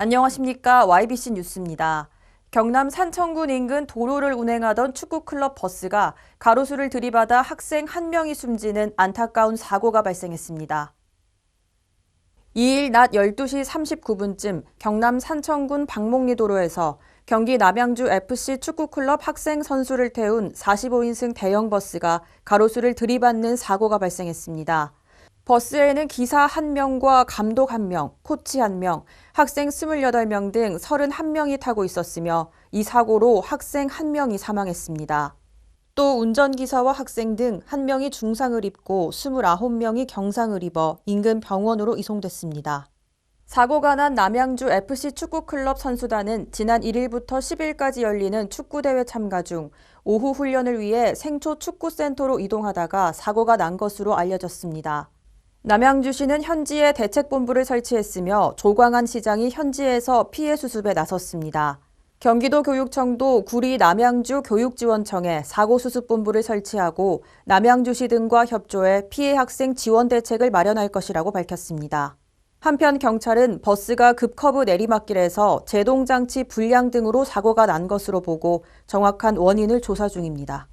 안녕하십니까. YBC 뉴스입니다. 경남 산청군 인근 도로를 운행하던 축구클럽 버스가 가로수를 들이받아 학생 한 명이 숨지는 안타까운 사고가 발생했습니다. 2일 낮 12시 39분쯤 경남 산청군 박목리 도로에서 경기 남양주 FC 축구클럽 학생 선수를 태운 45인승 대형 버스가 가로수를 들이받는 사고가 발생했습니다. 버스에는 기사 1명과 감독 1명, 코치 1명, 학생 28명 등 31명이 타고 있었으며 이 사고로 학생 1명이 사망했습니다. 또 운전기사와 학생 등 1명이 중상을 입고 29명이 경상을 입어 인근 병원으로 이송됐습니다. 사고가 난 남양주 FC 축구클럽 선수단은 지난 1일부터 10일까지 열리는 축구대회 참가 중 오후 훈련을 위해 생초 축구센터로 이동하다가 사고가 난 것으로 알려졌습니다. 남양주시는 현지에 대책본부를 설치했으며 조광한 시장이 현지에서 피해 수습에 나섰습니다. 경기도 교육청도 구리 남양주 교육지원청에 사고수습본부를 설치하고 남양주시 등과 협조해 피해 학생 지원 대책을 마련할 것이라고 밝혔습니다. 한편 경찰은 버스가 급커브 내리막길에서 제동장치 불량 등으로 사고가 난 것으로 보고 정확한 원인을 조사 중입니다.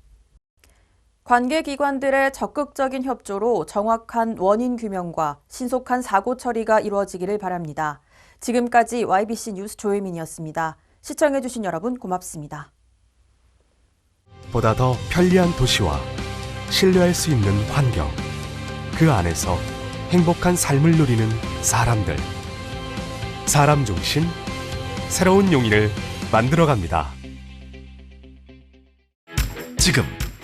관계기관들의 적극적인 협조로 정확한 원인 규명과 신속한 사고 처리가 이루어지기를 바랍니다. 지금까지 YBC 뉴스 조혜민이었습니다. 시청해주신 여러분 고맙습니다. 보다 더 편리한 도시와 신뢰할 수 있는 환경, 그 안에서 행복한 삶을 누리는 사람들. 사람 중심, 새로운 용인을 만들어갑니다. 지금